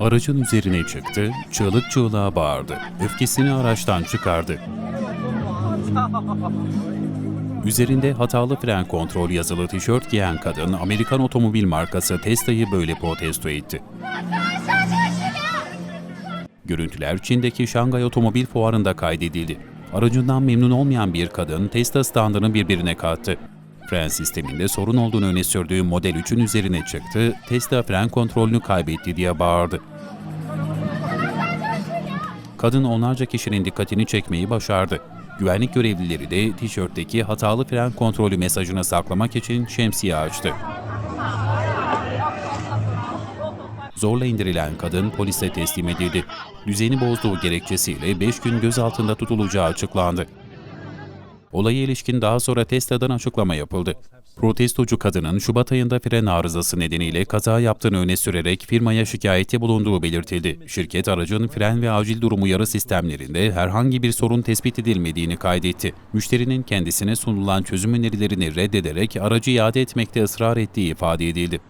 Aracın üzerine çıktı, çığlık çığlığa bağırdı. Öfkesini araçtan çıkardı. Üzerinde hatalı fren kontrol yazılı tişört giyen kadın Amerikan otomobil markası Tesla'yı böyle protesto etti. Görüntüler Çin'deki Şangay Otomobil Fuarı'nda kaydedildi. Aracından memnun olmayan bir kadın Tesla standını birbirine kattı. Fren sisteminde sorun olduğunu öne sürdüğü Model 3'ün üzerine çıktı, Tesla fren kontrolünü kaybetti diye bağırdı. Kadın onlarca kişinin dikkatini çekmeyi başardı. Güvenlik görevlileri de tişörtteki hatalı fren kontrolü mesajını saklamak için şemsiye açtı. Zorla indirilen kadın polise teslim edildi. Düzeni bozduğu gerekçesiyle 5 gün gözaltında tutulacağı açıklandı. Olaya ilişkin daha sonra Tesla'dan açıklama yapıldı. Protestocu kadının Şubat ayında fren arızası nedeniyle kaza yaptığını öne sürerek firmaya şikayette bulunduğu belirtildi. Şirket aracın fren ve acil durum uyarı sistemlerinde herhangi bir sorun tespit edilmediğini kaydetti. Müşterinin kendisine sunulan çözüm önerilerini reddederek aracı iade etmekte ısrar ettiği ifade edildi.